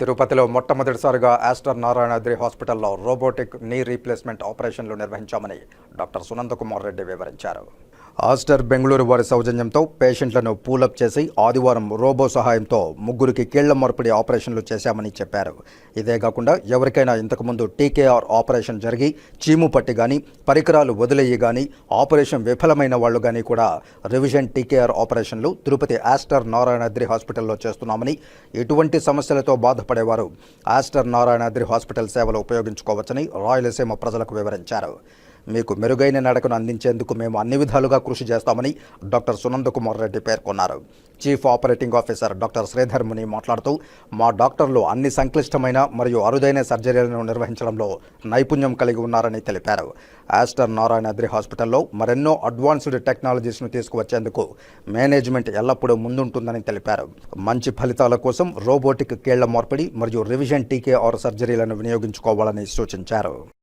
తిరుపతిలో మొట్టమొదటిసారిగా ఆస్టర్ నారాయణాద్రి హాస్పిటల్లో రోబోటిక్ నీ రీప్లేస్మెంట్ ఆపరేషన్లు నిర్వహించామని డాక్టర్ సునందకుమార్ రెడ్డి వివరించారు. ఆస్టర్ బెంగళూరు వారి సౌజన్యంతో పేషెంట్లను పూలప్ చేసి ఆదివారం రోబో సహాయంతో ముగ్గురికి కీళ్ళ మార్పిడి ఆపరేషన్లు చేశామని చెప్పారు. ఇదే కాకుండా ఎవరికైనా ఇంతకుముందు టీకేఆర్ ఆపరేషన్ జరిగి చీము పట్టి కానీ పరికరాలు వదిలేయి కానీ ఆపరేషన్ విఫలమైన వాళ్ళు కానీ కూడా రివిజన్ టీకేఆర్ ఆపరేషన్లు తిరుపతి ఆస్టర్ నారాయణాద్రి హాస్పిటల్లో చేస్తున్నామని ఎటువంటి సమస్యలతో బాధపడేవారు? ఆస్టర్ నారాయణాద్రి హాస్పిటల్ సేవలు ఉపయోగించుకోవచ్చని రాయలసీమ ప్రజలకు వివరించారు. మీకు మెరుగైన నడకను అందించేందుకు మేము అన్ని విధాలుగా కృషి చేస్తామని డాక్టర్ సునంద కుమార్ రెడ్డి పేర్కొన్నారు. Chief operating officer doctor Sridhar Muni మాట్లాడుతూ మా డాక్టర్లు అన్ని సంక్లిష్టమైన మరియు అరుదైన సర్జరీలను నిర్వహించడంలో నైపుణ్యం కలిగి ఉన్నారని తెలిపారు. ఆస్టర్ నారాయణాద్రి హాస్పిటల్లో మరెన్నో అడ్వాన్స్డ్ టెక్నాలజీస్ను తీసుకువచ్చేందుకు మేనేజ్మెంట్ ఎల్లప్పుడూ ముందుంటుందని తెలిపారు. మంచి ఫలితాల కోసం రోబోటిక్ కీళ్ళ మార్పిడి మరియు రివిజన్ టీకే ఆర్ సర్జరీలను వినియోగించుకోవాలని సూచించారు.